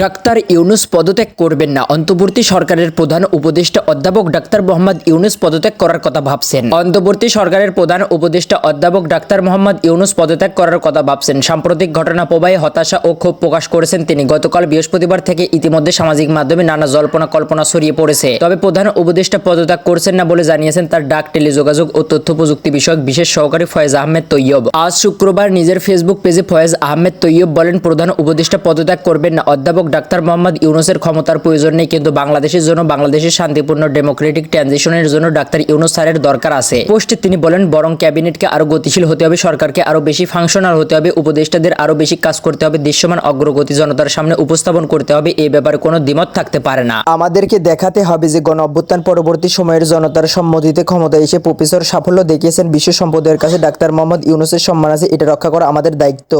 Doctor Yunus পদত্যাগ করবেন না। অন্তর্বর্তী সরকারের প্রধান উপদেষ্টা অধ্যাপক ডাক্তার মোহাম্মদ ইউনুস পদত্যাগ করার কথা ভাবছেন। অন্তর্বর্তী সরকারের প্রধান উপদেষ্টা অধ্যাপক ডাক্তার মোহাম্মদ ইউনুস পদত্যাগ করার কথা ভাবছেন। সাম্প্রতিক ঘটনা প্রবাহে হতাশা ও ক্ষোভ প্রকাশ করেছেন তিনি। গতকাল বৃহস্পতিবার থেকে ইতিমধ্যে সামাজিক মাধ্যমে নানা জল্পনা কল্পনা ছড়িয়ে পড়েছে। তবে প্রধান উপদেষ্টা পদত্যাগ করছেন না বলে জানিয়েছেন তার ডাক, টেলিযোগাযোগ ও তথ্য প্রযুক্তি বিষয়ক বিশেষ সহকারী ফয়েজ আহমেদ তৈয়ব। আজ শুক্রবার নিজের ফেসবুক পেজে ফয়েজ আহমেদ তৈয়ব বলেন, প্রধান উপদেষ্টা পদত্যাগ করবেন না। অধ্যাপক ডাক্তার মোহাম্মদ ইউনুসের ক্ষমতার প্রয়োজন নেই, কিন্তু বাংলাদেশের জন্য বাংলাদেশের শান্তিপূর্ণ ডেমোক্রেটিক ট্রানজিশনের জন্য ডাক্তার ইউনুস স্যারের দরকার আছে। পোস্টে তিনি বলেন, বরং ক্যাবিনেটকে আরও গতিশীল হতে হবে, সরকারকে আরও বেশি ফাংশনাল হতে হবে, উপদেষ্টাদের আরও বেশি কাজ করতে হবে, দৃশ্যমান অগ্রগতি জনতার সামনে উপস্থাপন করতে হবে এই ব্যাপারে কোনো দ্বিমত থাকতে পারে না। আমাদেরকে দেখাতে হবে যে গণ অভ্যুত্থান পরবর্তী সময়ের জনতার সম্মতিতে ক্ষমতায় এসে প্রফেসর সাফল্য দেখিয়েছেন বিশ্ব সম্প্রদায়ের কাছে ডাক্তার মোহাম্মদ ইউনুসের সম্মান আছে, এটা রক্ষা করা আমাদের দায়িত্ব।